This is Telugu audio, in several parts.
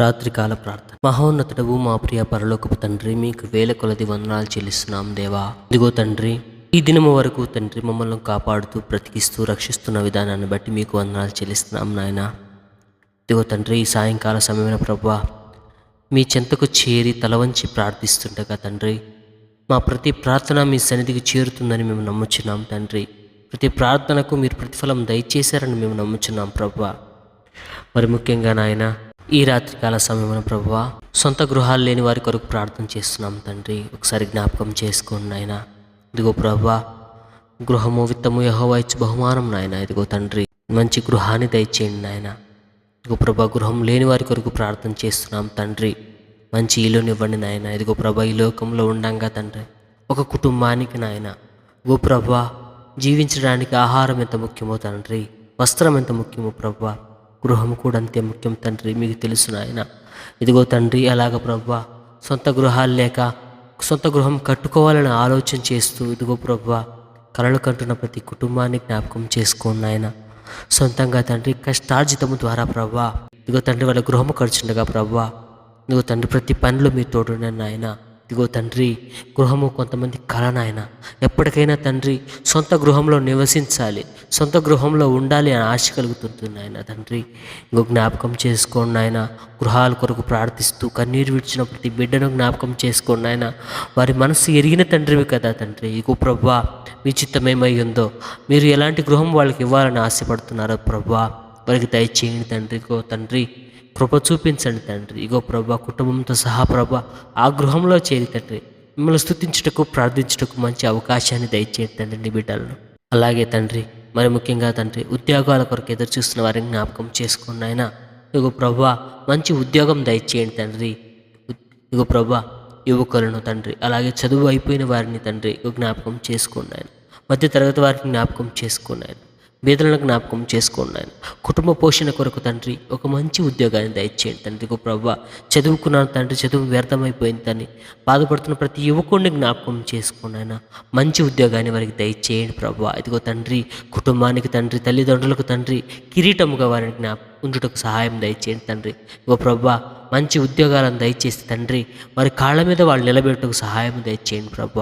రాత్రికాల ప్రార్థన. మహోన్నతుడవు మా ప్రియ పరలోకపు తండ్రి మీకు వేల కొలది వందనాలు చెల్లిస్తున్నాం దేవా. ఇదిగో తండ్రి ఈ దినము వరకు తండ్రి మమ్మల్ని కాపాడుతూ బ్రతికిస్తూ రక్షిస్తున్న విధానాన్ని బట్టి మీకు వందనాలు చెల్లిస్తున్నాం నాయన. ఇదిగో తండ్రి ఈ సాయంకాల సమయమైన ప్రభా మీ చెంతకు చేరి తల వంచి ప్రార్థిస్తుండగా తండ్రి మా ప్రతి ప్రార్థన మీ సన్నిధికి చేరుతుందని మేము నమ్ముచున్నాం తండ్రి. ప్రతి ప్రార్థనకు మీరు ప్రతిఫలం దయచేశారని మేము నమ్ముచున్నాం ప్రభా. మరి ముఖ్యంగా నాయన ఈ రాత్రికాల సమయమున ప్రభువ సొంత గృహాలు లేని వారి కొరకు ప్రార్థన చేస్తున్నాం తండ్రి. ఒకసారి జ్ఞాపకం చేసుకోండి నాయన. ఇదిగో ప్రభువ గృహము విత్తము యహోవా బహుమానం నాయన. ఇదిగో తండ్రి మంచి గృహాన్ని దయచేయండి నాయన. ఇదిగో ప్రభా గృహం లేని వారి కొరకు ప్రార్థన చేస్తున్నాం తండ్రి. మంచి ఇల్లునివ్వండి నాయన. ఇదిగో ప్రభా ఈ లోకంలో ఉండంగా తండ్రి. ఒక కుటుంబానికి నాయన. గో ప్రభా జీవించడానికి ఆహారం ఎంత ముఖ్యమో తండ్రి. వస్త్రం ఎంత ముఖ్యమో ప్రభా గృహం కూడా అంతే ముఖ్యం తండ్రి మీకు తెలుసు నాయన. ఇదిగో తండ్రి అలాగ ప్రభా సొంత గృహాలు లేక సొంత గృహం కట్టుకోవాలని ఆలోచన చేస్తూ ఇదిగో ప్రభా కలలు కంటున్న ప్రతి కుటుంబాన్ని జ్ఞాపకం చేసుకోండి నాయన. సొంతంగా తండ్రి కష్టార్జితము ద్వారా ప్రభా ఇదిగో తండ్రి వాళ్ళ గృహము ఖర్చుండగా ప్రభా ఇదిగో తండ్రి ప్రతి పనిలో మీ తోడున్న నాయన. ఇదిగో తండ్రి గృహము కొంతమంది కళ నాయన. ఎప్పటికైనా తండ్రి సొంత గృహంలో నివసించాలి సొంత గృహంలో ఉండాలి అని ఆశ కలుగుతుంది నాయన తండ్రి. ఇంకో జ్ఞాపకం చేసుకోండి నాయన గృహాల కొరకు ప్రార్థిస్తూ కన్నీరు విడిచిన ప్రతి బిడ్డను జ్ఞాపకం చేసుకోండి నాయన. వారి మనసు ఎరిగిన తండ్రివి కదా తండ్రి. ఇగో ప్రభా మీ చిత్తమేమై ఉందో మీరు ఎలాంటి గృహం వాళ్ళకి ఇవ్వాలని ఆశపడుతున్నారో ప్రభా. వారికి దయచేయండి తండ్రి ఇగో తండ్రి కృప చూపించండి తండ్రి. ఇగో ప్రభా కుటుంబంతో సహా ప్రభా ఆ గృహంలో చేరి తండ్రి మిమ్మల్ని స్థుతించుటకు ప్రార్థించుటకు మంచి అవకాశాన్ని దయచేయండి తండ్రి నీ బిడ్డలను. అలాగే తండ్రి మరి ముఖ్యంగా తండ్రి ఉద్యోగాల కొరకు ఎదురు చూస్తున్న వారిని జ్ఞాపకం చేసుకున్న ఆయన ఇగో ప్రభా మంచి ఉద్యోగం దయచేయండి తండ్రి. ఇగో ప్రభా యువకులను తండ్రి అలాగే చదువు అయిపోయిన వారిని తండ్రి జ్ఞాపకం చేసుకున్నాను మధ్య తరగతి వారిని జ్ఞాపకం చేసుకున్నాను వేదనలను జ్ఞాపకం చేసుకోండి. ఆయన కుటుంబ పోషణ కొరకు తండ్రి ఒక మంచి ఉద్యోగాన్ని దయచేయండి. తండ్రి ఇగో ప్రభా చదువుకున్నాను తండ్రి చదువు వ్యర్థమైపోయింది తండ్రి. బాధపడుతున్న ప్రతి యువకుడిని జ్ఞాపకం చేసుకోండి ఆయన. మంచి ఉద్యోగాన్ని వారికి దయచేయండి ప్రవ్వ. ఇదిగో తండ్రి కుటుంబానికి తండ్రి తల్లిదండ్రులకు తండ్రి కిరీటముగా వారిని జ్ఞాప ఉండుటకు సహాయం దయచేయండి తండ్రి. ఇగో ప్రభా మంచి ఉద్యోగాలను దయచేసి తండ్రి వారి కాళ్ళ మీద వాళ్ళు నిలబెట్టుకు సహాయం దయచేయండి ప్రవ్వ.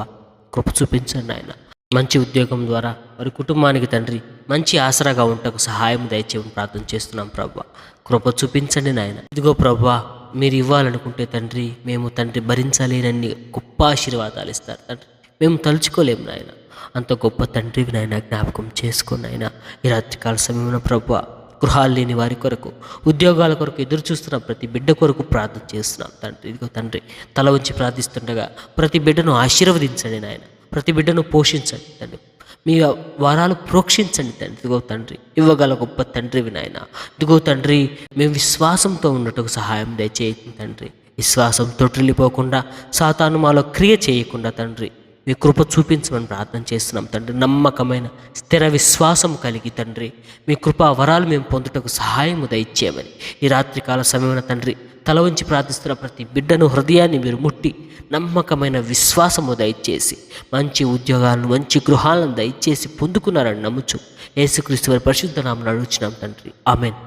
కృప చూపించండి ఆయన. మంచి ఉద్యోగం ద్వారా వారి కుటుంబానికి తండ్రి మంచి ఆసరాగా ఉంటకు సహాయం దయచేయమని ప్రార్థన చేస్తున్నాం ప్రభా. కృప చూపించండి నాయన. ఇదిగో ప్రభా మీరు ఇవ్వాలనుకుంటే తండ్రి మేము తండ్రి భరించలేనన్ని గొప్ప ఆశీర్వాదాలు ఇస్తారు తండ్రి. మేము తలుచుకోలేము నాయన. అంత గొప్ప తండ్రివి నాయన జ్ఞాపకం చేసుకుని నాయన. ఈ రాత్రికాల సమయంలో ప్రభా గృహాలు లేని వారి కొరకు ఉద్యోగాల కొరకు ఎదురు చూస్తున్న ప్రతి బిడ్డ కొరకు ప్రార్థన చేస్తున్నాం తండ్రి. ఇదిగో తండ్రి తల ఉంచి ప్రార్థిస్తుండగా ప్రతి బిడ్డను ఆశీర్వదించండి నాయన. ప్రతి బిడ్డను పోషించండి తండ్రి. మీ వరాలు ప్రోక్షించండి తండ్రి. ఇదిగో తండ్రి ఇవ్వగల గొప్ప తండ్రి వినాయన ఇదిగో తండ్రి మేము విశ్వాసంతో ఉండటకు సహాయం దయచేయండి తండ్రి. విశ్వాసం తొట్టిల్లిపోకుండా సాతాను మాలో క్రియ చేయకుండా తండ్రి. మీ కృప చూపించమని ప్రార్థన చేస్తున్నాం తండ్రి. నమ్మకమైన స్థిర విశ్వాసం కలిగి తండ్రి. మీ కృపా వరాలు మేము పొందుటకు సహాయము దయచేయమని. ఈ రాత్రికాల సమయమైన తండ్రి తల వంచి ప్రార్థిస్తున్న ప్రతి బిడ్డను హృదయాన్ని మీరు ముట్టి నమ్మకమైన విశ్వాసము దయచేసి మంచి ఉద్యోగాలను మంచి గృహాలను దయచేసి పొందుకున్నారని నమ్ముచు. యేసుక్రీస్తు వారి పరిశుద్ధ నామను అడుగుచున్నాం తండ్రి. ఆమెన్.